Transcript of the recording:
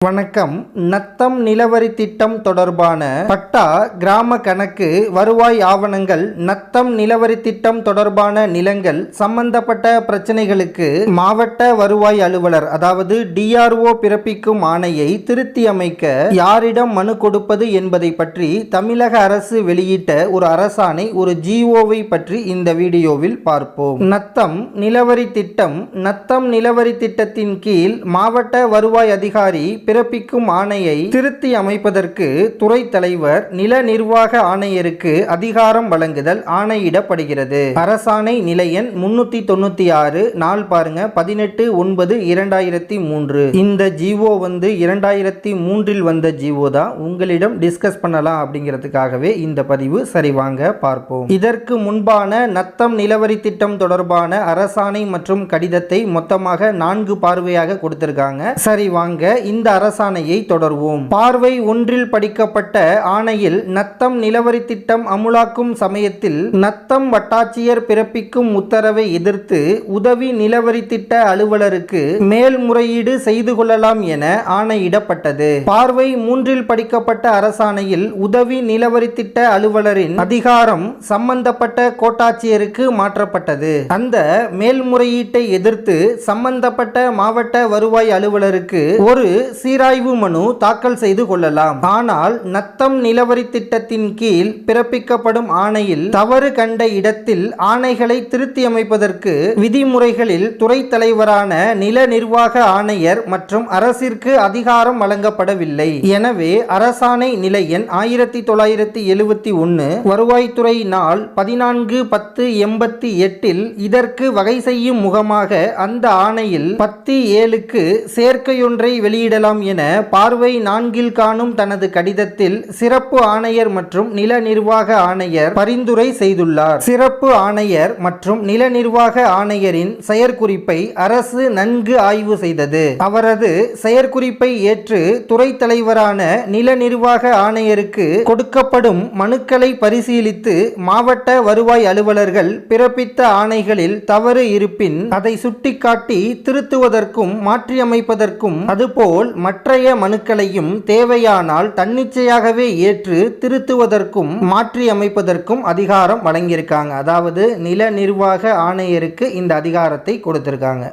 வணக்கம். நத்தம் நிலவரி திட்டம் தொடர்பான பட்டா கிராம கணக்கு வருவாய் ஆவணங்கள் நத்தம் நிலவரி திட்டம் தொடர்பான நிலங்கள் சம்பந்தப்பட்ட பிரச்சனைகளுக்கு மாவட்ட வருவாய் அலுவலர் அதாவது டிஆர்ஓ பிறப்பிக்கும் ஆணையை திருத்தி அமைக்க யாரிடம் மனு கொடுப்பது என்பதை பற்றி தமிழக அரசு வெளியிட்ட ஒரு அரசாணை ஒரு ஜிஓவை பற்றி இந்த வீடியோவில் பார்ப்போம். நத்தம் நிலவரி திட்டம் நத்தம் நிலவரி திட்டத்தின் கீழ் மாவட்ட வருவாய் அதிகாரி பிறப்பிக்கும் ஆணையை திருத்தி அமைப்பதற்கு துறை தலைவர் நில நிர்வாக ஆணையருக்கு அதிகாரம் வழங்குதல் ஆணையிடப்படுகிறது. அரசாணை நிலையன் முன்னூத்தி தொண்ணூத்தி ஆறு நாள் பாருங்க பதினெட்டு ஒன்பது இரண்டாயிரத்தி மூன்று இந்த ஜிஓ வந்து இரண்டாயிரத்தி மூன்றில் வந்த ஜிஓ தான் உங்களிடம் டிஸ்கஸ் பண்ணலாம் அப்படிங்கிறதுக்காகவே இந்த பதிவு சரி வாங்க பார்ப்போம். இதற்கு முன்பான நத்தம் நிலவரி திட்டம் தொடர்பான அரசாணை மற்றும் கடிதத்தை மொத்தமாக நான்கு பார்வையாக கொடுத்திருக்காங்க. சரி வாங்க இந்த அரசாணையை தொடர்வோம். பார்வை ஒன்றில் படிக்கப்பட்ட ஆணையில் நத்தம் நிலவரி திட்டம் அமுலாக்கும் சமயத்தில் நத்தம் வட்டாட்சியர் பிறப்பிக்கும் உத்தரவை எதிர்த்து உதவி நிலவரி திட்ட அலுவலருக்கு மேல்முறையீடு செய்து கொள்ளலாம் என ஆணையிடப்பட்டது. பார்வை மூன்றில் படிக்கப்பட்ட அரசாணையில் உதவி நிலவரி திட்ட அலுவலரின் அதிகாரம் சம்பந்தப்பட்ட கோட்டாட்சியருக்கு மாற்றப்பட்டது. அந்த மேல்முறையீட்டை எதிர்த்து சம்பந்தப்பட்ட மாவட்ட வருவாய் அலுவலருக்கு ஒரு சீராய்வு மனு தாக்கல் செய்து கொள்ளலாம். ஆனால் நத்தம் நிலவரி திட்டத்தின் கீழ் பிறப்பிக்கப்படும் ஆணையில் தவறு கண்ட இடத்தில் ஆணைகளை திருத்தி அமைப்பதற்கு விதிமுறைகளில் துறை தலைவரான நில நிர்வாக ஆணையர் மற்றும் அரசிற்கு அதிகாரம் வழங்கப்படவில்லை. எனவே அரசாணை நிலை எண் ஆயிரத்தி தொள்ளாயிரத்தி எழுபத்தி ஒன்று வருவாய்த்துறை நாள் பதினான்கு பத்து எண்பத்தி எட்டில் இதற்கு வகை செய்யும் முகமாக அந்த ஆணையில் பத்து ஏழுக்கு சேர்க்கையொன்றை வெளியிடலாம் என பார்வை நான்கில் காணும் தனது கடிதத்தில் சிறப்பு ஆணையர் மற்றும் நில நிர்வாக ஆணையர் பரிந்துரை செய்துள்ளார். சிறப்பு ஆணையர் மற்றும் நில நிர்வாக ஆணையரின் செயற்குறிப்பை அரசு நன்கு ஆய்வு செய்தது. அவரது செயற்குறிப்பை ஏற்று துறை தலைவரான நில நிர்வாக ஆணையருக்கு கொடுக்கப்படும் மனுக்களை பரிசீலித்து மாவட்ட வருவாய் அலுவலர்கள் பிறப்பித்த ஆணைகளில் தவறு இருப்பின் அதை சுட்டிக்காட்டி திருத்துவதற்கும் மாற்றியமைப்பதற்கும் அதுபோல் மற்றைய மனுக்களையும் தேவையானால் தன்னிச்சையாகவே ஏற்று திருத்துவதற்கும் மாற்றியமைப்பதற்கும் அதிகாரம் வழங்கியிருக்காங்க. அதாவது நில நிர்வாக ஆணையருக்கு இந்த அதிகாரத்தை கொடுத்திருக்காங்க.